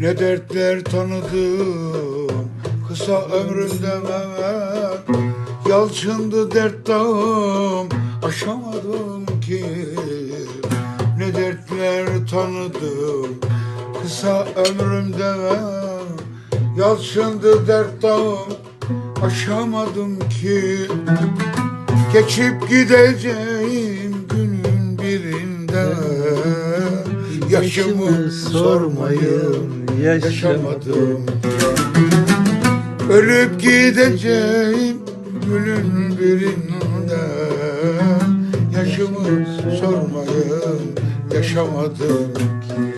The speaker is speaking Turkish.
Ne dertler tanıdım kısa ömrümde ben. Yalçındı dert dağım aşamadım ki. Ne dertler tanıdım kısa ömrümde ben. Yalçındı dert dağım aşamadım ki. Geçip gideceğim günün birinde. Yaşımı sormayın yaşamadım. Ölüp gideceğim günün birinde. Yaşımı sormayın yaşamadım ki